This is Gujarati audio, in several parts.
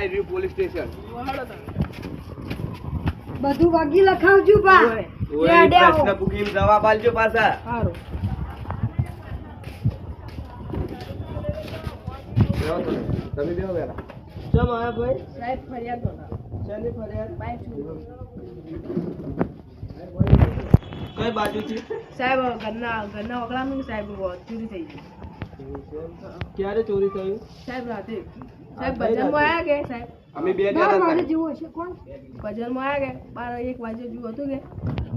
આ રહ્યું પોલીસ સ્ટેશન. બધું વાગી લખાવજો બા. ઓય. ઓય, યાદ આવો. પ્રશ્ન પૂછીને જવાબ આલજો પાછા. સારું તમે. તમે વેલા. ચમ આયા ભાઈ? સાહેબ ફરિયાદ ફરિયાદ? કઈ બાજુથી સાહેબ ઘરના ઘરના વગડાનું સાહેબ ચોરી થઈ ગઈ. ક્યારે ચોરી થયું? સાહેબ રાતે. સાહેબ ભજનમાં આવ્યા કે સાહેબ? અમે બે બાર જણા વાગે જેવું હશે કોણ? ભજનમાં આવ્યા કે? બાર એક વાગે જેવું હતું કે?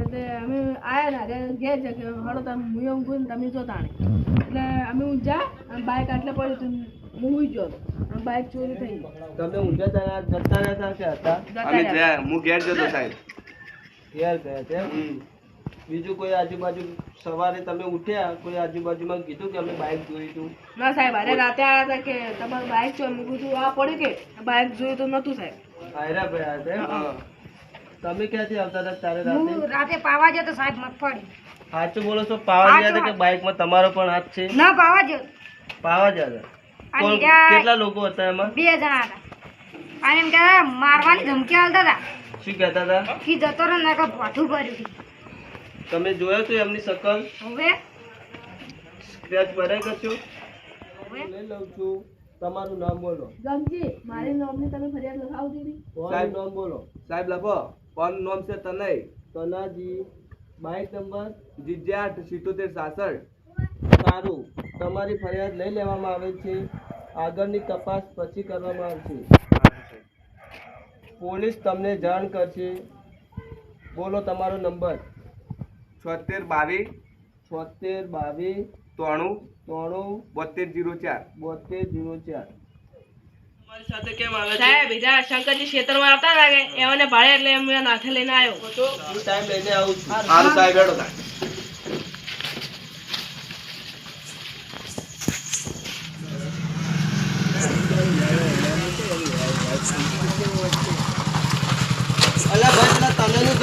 એટલે અમે આવ્યા ને ત્યારે ઘેર છે કે હળો તમે હું ઊંઘું ને તમે જો તાણે. એટલે અમે ઊંઝા અને બાઇક આટલે પડ્યું હતું હું ઊંઘી ગયો અને બાઇક ચોરી થઈ તમે ઊંઝા જતા જતા રહેતા કે હતા? અમે હું ઘેર જતો સાહેબ. ઘેર ગયા. બીજું કોઈ આજુબાજુ સવારે તમે ઉઠ્યા કોઈ આજુબાજુમાં કીધું કે અમે બાઇક જોયું હતું ના સાહેબ અરે રાતે આવ્યા હતા કે તમારું બાઇક છે મેં કીધું આ પડ્યું કે? બાઇક જોયું તો નહોતું સાહેબ. આયરા ભાઈ આવ્યા હતા તમે ક્યાંથી આવતા હતા તારે રાતે? રાતે પાવા જતો સાહેબ મગફળી. સાચું બોલો છો પાવા ગયા હતા કે બાઇકમાં તમારો પણ હાથ છે? ના પાવા જ. પાવા જ હતા. કેટલા લોકો હતા એમાં? બે જણા હતા. અને એમ કે મારવાની ધમકી આવતા હતા. શું કહેતા હતા? કે જતો રહે ને ભઠું ભર્યું. તમે જોયો તો એમની શકલ? હવે? સ્ક્રેચ ભરાઈ હવે? લઈ લઉં છું. તમારું નામ બોલો. ગમજી મારી નોમની તમે ફરિયાદ લખાવ દીધી સાહેબ. નામ બોલો? સાહેબ લખો. કોણ નામ છે તનય? તનાજી. Bike number. જીજ્યાઠ સિત્તોતેર સાસઠ. સારું. તમારી ફરિયાદ લઈ લેવામાં આવે છે. આગળની તપાસ પછી કરવામાં આવશે. પોલીસ તમને જાણ કરશે. બોલો તમારો નંબર. છોતેર બાવીસ? છોતેર બાવીસ ત્રાણું ત્રાણું બોતેર જીરો ચાર? બોતેર જીરો ચાર. સાહેબ બીજા શંકરજી ખેતરમાં આવતા હતા એમને ભાડે એટલે એમ એના લઈને આવ્યો. હું ટાઈમ લઈને આવું છું. સારું સાહેબ હેડો તાણ. અલ્યા ભાઈ પેલા તનેનું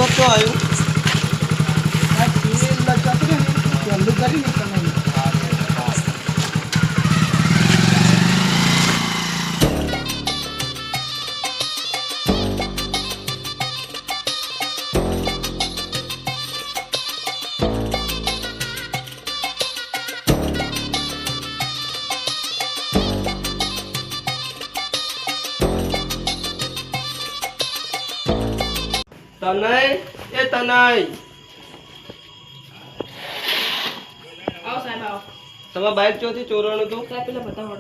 ઘર તો આવ્યું તનય એ તનય. તમારા બાઇક ચોથી ચોરવાનું હતું પેલા બતાવો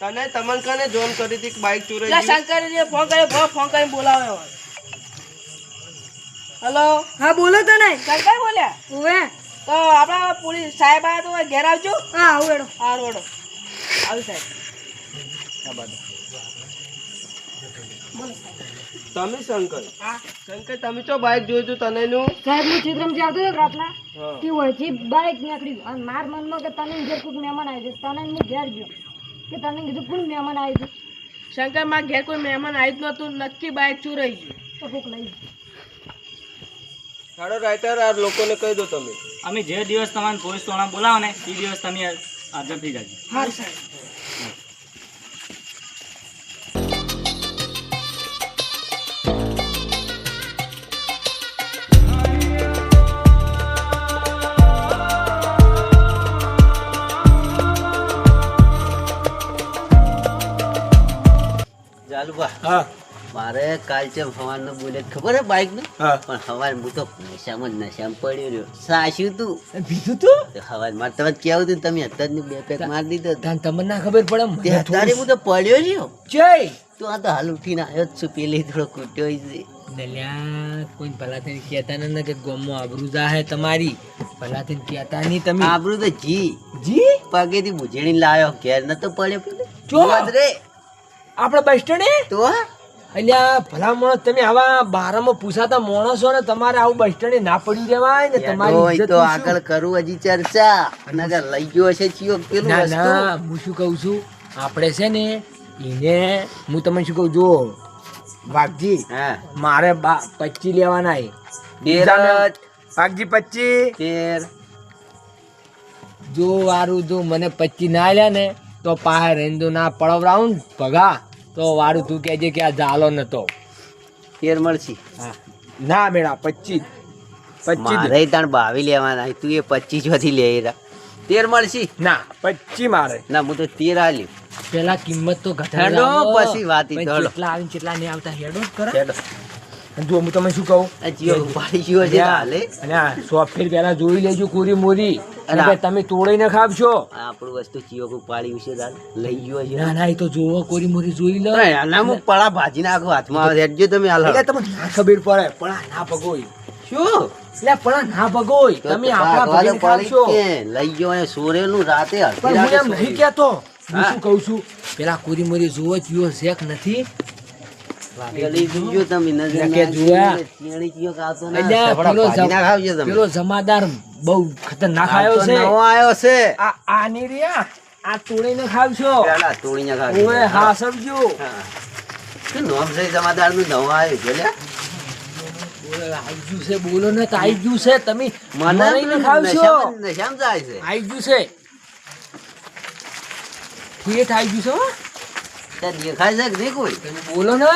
તને તમન કને જોન કરી હતી બાઇક ચોરાઈ પેલા ગયું? ફોન કર્યો ફોન કરીને બોલાવ્યો હલો? હા બોલો તો નહીં શંકર બોલ્યા? હવે તો આપણા પોલીસ સાહેબ આવ્યા તો ઘેર આવજો? હા આવું એડો રોડો આવી સાહેબ. તમે શંકર? શંકર તમે ચો બાઇક જોયું હતું તનેનું? સાહેબ હું ચિત્રમથી આવતો હતો રાતના તે વળથી બાઇક નીકળ્યું. અને માર મનમાં કે તને ઘેર કોઈક મહેમાન આવી છે તને હું ઘેર ગયો. કે તને કીધું કોણ મહેમાન આવી છે શંકરમાં ઘેર કોઈ મહેમાન આવ્યું જ નહોતું. નક્કી બાઇક ચોરાઈ ગયું? તો કોઈક લઈ ગયું. રાઇટર આ લોકોને કહી દો તમે. અમે જે દિવસ તમારે પોલીસ ટોળા બોલાવો ને એ દિવસ તમે હાજર થઈ જાજો. હા સાહેબ. હા. મારે કાલ છે હવાનો બુલેટ ખબર હે બાઇકનું? પણ હવાર હું તો નશામાં નશામાં પડ્યો રહ્યો. સાચું તું. બીજું તું? તો હવાર મારે તમે કેવું હતું તમે અત્યાર જ બે પેક મારી દીધો તાન તમને ના ખબર પડે અત્યારે હું તો પડ્યો રહ્યો. જય! તું આ તો હાલ ઉઠીને આવ્યો જ છું પેલી થોડો કૂટ્યો છે. દલ્યા કોઈ ભલા થઈને કહેતા ને કે ગોમમાં આબરૂ જાહે તમારી. ભલા થઈને કહેતા નહીં તમે. આબરું તો જી. જી? પગેથી બુજેડી લાયો ઘેર નતો પડ્યો જો. રે. આપણે બસ સ્ટેન્ડે તો અલ્યા ભલા માણસ તમે આવા બારામાં પૂછાતા માણસો ને તમારે આવું બસ સ્ટેન્ડ ના પડ્યું રહેવાય ને તમારી તો આગળ કરું હજી ચર્ચા. નગર લઈ ગયો છે ચિયો પેલું ના ના હું શું કહું છું? આપણે છે ને એને હું તમને શું કહું જો વાઘજી મારે પચી લેવાના વાઘજી પચી? તેર જો વારું જો મને પચી ના લે ને તો પાહે રેન્દુ ના પડવરાવું ને ભગા. તો વારું તું કહેજે કે આ જાલો નતો. તેર મળશે. ના મેળા પચીસ. પચીસ મારે તાણ બાવી લેવાના તું એ પચીસમાંથી લે રા તેર મળશે. ના પચીસ મારે. ના હું તો તેર આલી પેલા કિંમત તો ઘટાડો પછી વાત કેટલા આવીને કેટલા નહીં આવતા હેડો કરો. હેડો. જો હું તમે શું કહું? જીઓ ઉપાડી ગયો છે હાલે અને સોફ્ટવેર પહેલા જોઈ લેજો કોરી મોરી. અને તમે તોડીને ખાવશો. આપણું વસ્તુ જીઓ ઉપાડી છે દાલ લઈ ગયો છે. ના ના એ તો જોવો કોરી મોરી જોઈ લો. ના હું પડા ભાજી નાખો હાથમાં આવે હેડજો તમે હાલ. એટલે તમે ના ખબર પડે પણ ના ભગોય. શું? એટલે પણ ના ભગોય. તમે આપણા ભાજી ખાવશો. લઈ ગયો અને સોરેલું રાતે પણ હું એમ નહીં કહેતો. હું શું કહું છું? પેલા કોરી મોરી જોવો જીઓ શેક નથી. પેલી જમાદાર બહુ ખતરનાક આવ્યો છે. નવો આયો છે. આ આ રહ્યા આ તોડીને ખાવશો. પેલા તોડીને ખાવજો. ઓએ હા સમજો. હા. શું નામ છે જમાદારનું? નવું આવ્યું છે લ્યા? ઓએ, આઈ ગયું છે બોલો ને તો આઈ ગયું છે. તમે મને ખાવશો. જાય છે. આઈ ગયું છે. ઠેઠ આઈ ગયું છે દેખાય છે કે નહીં કોઈ? બોલો ને.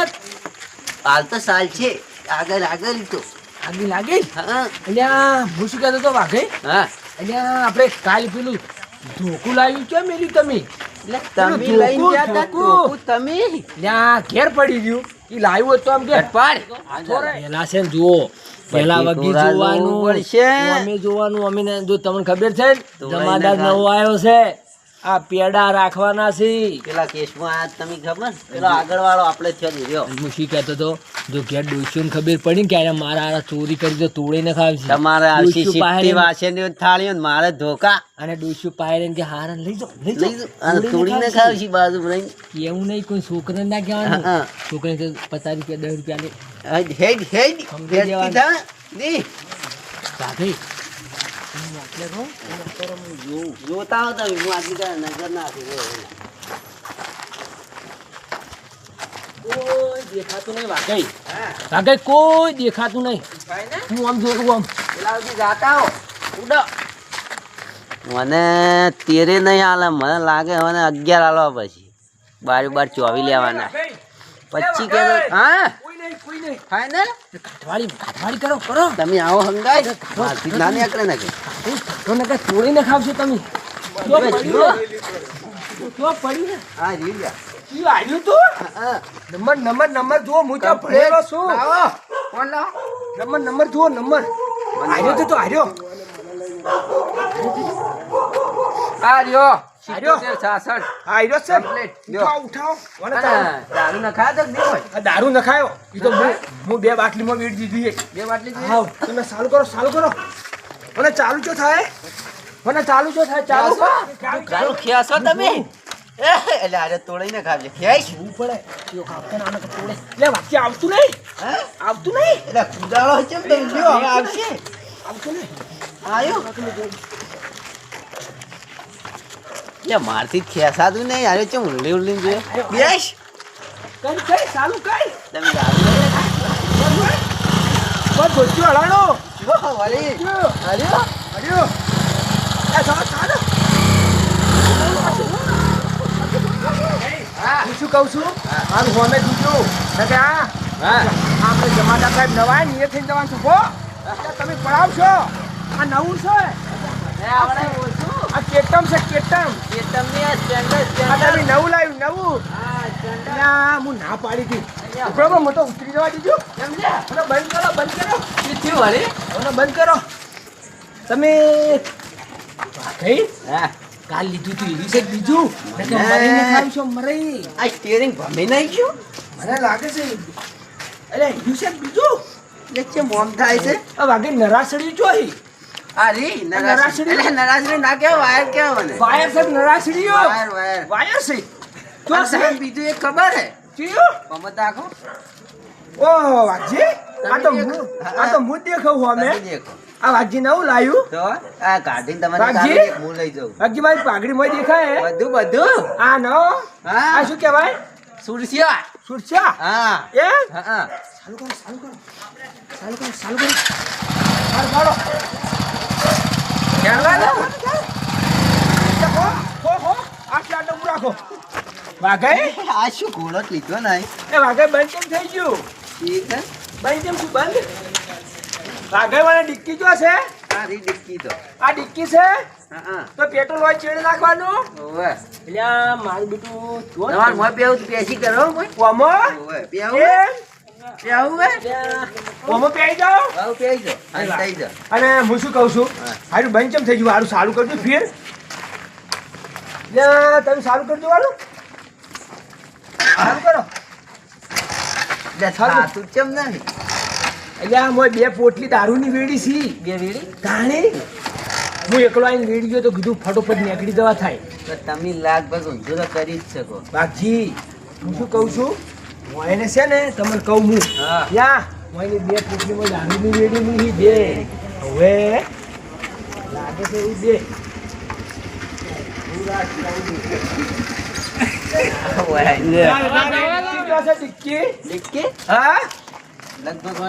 હાલ તો સાલ છે. આગળ આગળ તો. આગળ લાગે હા. અલ્યા હું શું કહેતો તો વાઘે હા. અલ્યા આપણે કાલ પેલું ધોકું લાવ્યું છે મેલી તમે. તમે લઈને ગયા ઘેર પડી ગયું. એ લાવ્યું હોત તો આમ કે પેલા છે જુઓ. પેલા વગી જોવાનું. પડશે. અમે જોવાનું અમે જો તમને ખબર છે જમાદાર નવો આવ્યો છે. આ પેડા રાખવાના છે. પેલા કેસમાં આ તમે ખબર? પેલો આગળ વાળો આપણે થયો રહ્યો. હું શી કહેતો હતો? જો ઘેર ડોસીઓને ખબર પડી કે આને મારા આ ચોરી કરી તો તોડીને ખાવી તમારે આવશે ડોસીઓ વાસે થાળીઓ ને મારે ધોકા. અને ડોસીઓ પાસે કે હારા લઈ જાઓ લઈ જાઓ. અને તોડીને છે. બાજુ એવું નહીં કોઈ છોકરાને ના કહેવાનું. છોકરાને પચાસ રૂપિયા દસ રૂપિયા લે. હેડ હેડ હેડ. સમજી હેડતી જવાનું. થા. દી. રાધે જોતા હો હું આટલી કાંઈ નજર ના કોઈ દેખાતું નહીં વાઘઈ વાઘઈ કોઈ દેખાતું નહીં. હું આમ જોઉં આમ. પેલા સુધી જાતા હો. ઉડો. મને તેરે નહીં હાલે મને લાગે મને અગિયાર હાલવા પછી. બાર બાર ચોવી લેવાના. પચી કે હા? કોઈ કાઠવાડી કાઠવાળી કરો કરો. તમે આવો હંગાઈ નાની ના નીકળે ને કે તો નકર તોડીને ખાવશો તમે? જો. પડ્યું ને. જો પડ્યું ને. હા રીલ ગયા. આવ્યું તું? નંબર નંબર નંબર જુઓ હું ત્યાં ભણેલો છું. લાવો. કોણ લાવો? Number number. જુઓ તો તો આ રહ્યો. દારૂ નખાયો તો બે બાટલીમાં વીટ દીધી. બે બાટલી સારું કરો સારું કરો. મને ચાલુ ચો થાય મને ચાલુ ચો થાય ચાલુ ચાલુ દારૂ છો તમે એટલે આજે તોડીને ખાવજે પડે યો કાપતા ના નકર તોડે લે વાક્ય આવતું નહીં હા? આવતું નહીં એટલે કુદાળો છે ને લ્યો, હવે આવશે આવતું નહીં આયો લે મારથી જ ખેંચાતું નહીં યાર ચમ ઉલ્લી ઉલ્લી જોઈએ બેસ કઈ કઈ ચાલુ કઈ તમે જો, વળી. હર્યો હર્યો એ ચાલો ચાલો હું શું કહું છું મારું હોમે દીધું કે હા આપણે જમાદાર સાહેબ નવા ને એ થઈને હો એટલે તમે પડાવશો આ નવું? છે આ કેટમ છે કેટમ તમને આ તમે નવું લાવ્યું નવું હું ના પાડી હતી. બરોબર મોટો ઉતરી જવા દીધું સમજ્યા? બંધ કરો બંધ કરો થયું વળી? બંધ કરો તમે હા. કાલ લીધું તું એવી છે બીજું. મરીને ખાવશો મરી આ steering ભમી નાખ્યું? મને લાગે છે અરે એવી છે બીજું એટલે ચેમ થાય છે? આ વાગે નરાસડી જોઈ આ રી, નરાશરી. નરાશરી? એટલે ના કહેવાય, વાયર કહેવાય મને. વાયર છે નરાસડીઓ વાયર, વાયર. વાયર છે તો સાહેબ બીજું એક ખબર હે ચિયો આખો વાઘજી આ તો હું. આ તો હું અમે. આ વાઘજી નવું લાવ્યું? તો આ કાઢીને તમારે હું લઈ જાઉં. વાઘજી મારી પાઘડી માં દેખાય બધું બધું. આ નો? હા. આ શું કહેવાય? સુરસિયા. સુરસિયા? હા. એ? હા હા. ચાલુ કરો ચાલુ કરો. ચાલુ કરો ચાલુ કરો. હાલો હાલો ચાલવા દો. હો ડબુ રાખો વાઘાઈ આ શું ઘોડો લીધો નહીં એ વાઘાઈ બંધ કેમ થઈ ગયું? ઠીક છે બંધ કેમ બંધ? વાઘાઈ વાળા ડિક્કી જો છે? તારી ડિક્કી તો. આ ડિક્કી છે? તો પેટ્રોલ હોય ચેડે નાખવાનું? ઓવે. એટલે મારું બેટું જો તમાર મોય પેવું પેસી કરો મોય ઓમો ઓવે પેવું પેવું હે. ઓમો પેઈ જાઓ પેઈ અને હું શું કહું છું. હારું બંધ કેમ થઈ ગયું? હારું સારું કરજો ફેર. લે તમે સારું કરજો સારું કરો. થાતું ચમ નહીં એટલે મોય બે પોટલી દારૂની વેડી સી બે વેડી? તાણી? હું એકલો આઈને વેડી ગયો તો કીધું ફટોફટ નીકળી જવા થાય. તો તમે લગભગ ઊંધો તો કરી જ શકો. બાકી હું શું કહું છું? હું એને છે ને તમને કહું હું. હા. યા મોયની બે પોટલીમાં દારૂની વેડી મૂકી દે હવે લાગે છે એવું દે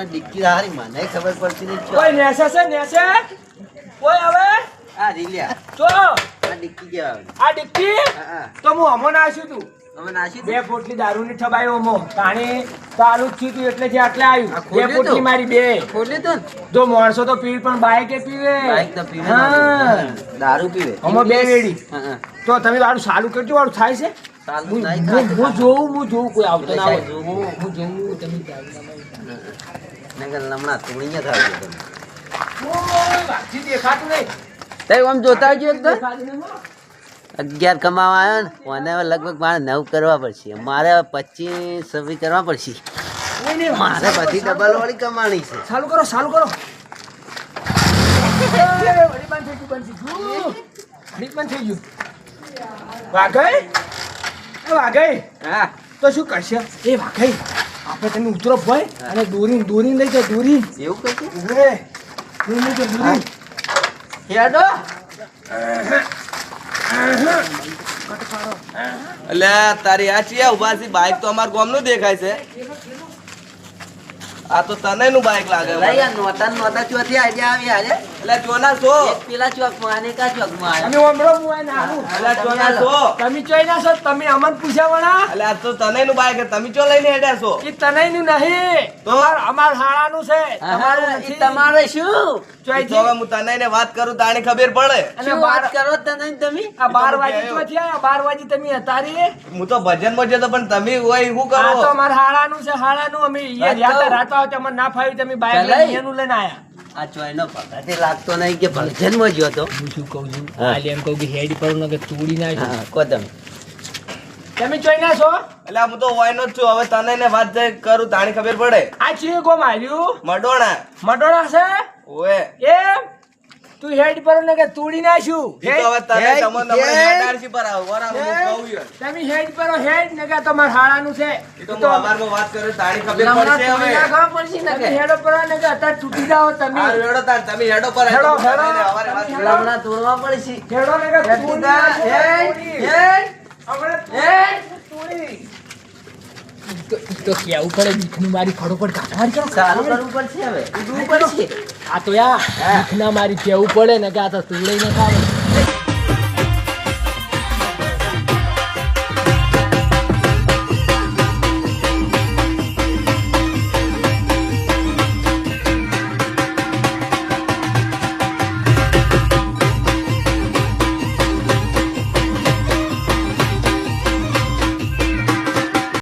ડિક્કી? હારી મને ખબર પડતી નહીં કોઈ નેસે છે નેસે? કોઈ હવે? આ રીલ્યા. જો. આ ડિક્કી કેવા આ ડિક્કી? હા હા. તો હું બે પોટલી દારૂની ઠબાયો અમો તાણી ચાલુ જ થયું તું એટલે જે આટલે આવ્યું બે પોટલી મારી બે. ખોલી તો? જો માણસો તો પીવે પણ બાઈકે પીવે? બાઈક પીવે હા. દારૂ પીવે. અમો બે વેડી. તો તમે દારૂ સારું કરજો વાળું થાય છે? હું નહીં થાય. હું જોઉં હું જોઉં કોઈ આવતો ના હોય. હું જોઉં તમે. તોડીને દેખાતું નહીં તઈ આમ જોતા આવજો. અગિયાર કમાવા આવ્યો ને હવે લગભગ મારે નવ કરવા પડશે. મારે હવે પચીસ છવ્વીસ કરવા પડશે. મારે બધી ડબલ વાળી કમાણી છે. ચાલુ કરો ચાલુ કરો. થઈ ગયું, થઈ ગયું. એ વાઘઈ હા. તો શું કરશે? એ વાઘઈ આપણે તમે ઉતરો ભાઈ અને દોરી દોરી લઈ જાઓ દોરી. એવું કઈ ઉભરે દોરી લઈ દોરી. હેડો. એટલે તારી આ છે ઊભા છે બાઈક તો અમાર ગામનું દેખાય છે. આ તો તને નું બાઈક લાગે નોતા નોતા ચોથી આઈડિયા આવી આજે. એટલે જોના છો. એક પેલા ચોકમાં અને કા ચોકમાં તમે ઓમરો મુઆઈ ના આવું એટલે જોના છો. તમે ચોઈ ના છો તમે અમન પૂછ્યા વણા? એટલે આ તો તને નું બાઈક તમે ચો લઈને હેડ્યા છો? એ તનયનું નહીં. તો? અમાર અમાર હાળાનું છે. તમારું નથી. તમારે શું? ચોઈ તો હું તને ને વાત કરું તાણી ખબર પડે. અને વાત કરો તને તમે? આ બાર તો વાગે આવ્યો. ચોથી આયા બાર વાગે તમે હતા હું તો ભજનમાં જતો પણ તમે હોય કરો? આ તો કરો અમાર હાળાનું છે હાળાનું. અમે ઈએ આ તો- રાતો આવતે અમને ના ફાવ્યું તમે બાઈક. લઈને એનું લઈને આયા. આ ચોયનો પગારથી લાગતો નહીં કે ભજનમાં જ્યો તો. હું શું કહું છું? હાલ એમ કહું કે હેડી પર કે તોડી નાખ. કો તમે. તમે જોઈ ના છો? એટલે હું તો હોય નો જ છું. હવે તને ને વાત કરું તાણી ખબર પડે? આ છે કોમ માર્યું મડોણા. મટોડા છે? ઓએ. તું હેડ પર ને કે તોડી નાખ્યું ઈ તો હવે તને હે, તમને હે. પર આવો વરા હું કહું યાર. તમે હેડ પર હેડ ને કે તમાર હાળાનું છે તો અમારમાં વાત કરે તાણી ખબર પડશે હવે ખબર પડશે ને કે હેડો પર ને કે અત્યારે તૂટી જાઓ તમે હેડો તાર, તમે હેડો પર હેડો, હેડો. હમણાં તોડવા પડશે હેડો ને કે દીધા. હેડ, હેડ. હમણાં હેડ. તોડી. તો તો કેવું પડે બીખનું મારી ફટોફટ કાઢવાની કરો ચાલુ કરવું પડશે હવે. ઉડવું પડશે આ તો યા બીખના મારી કેવું પડે ને કે આ તો તોડે ન ખાવે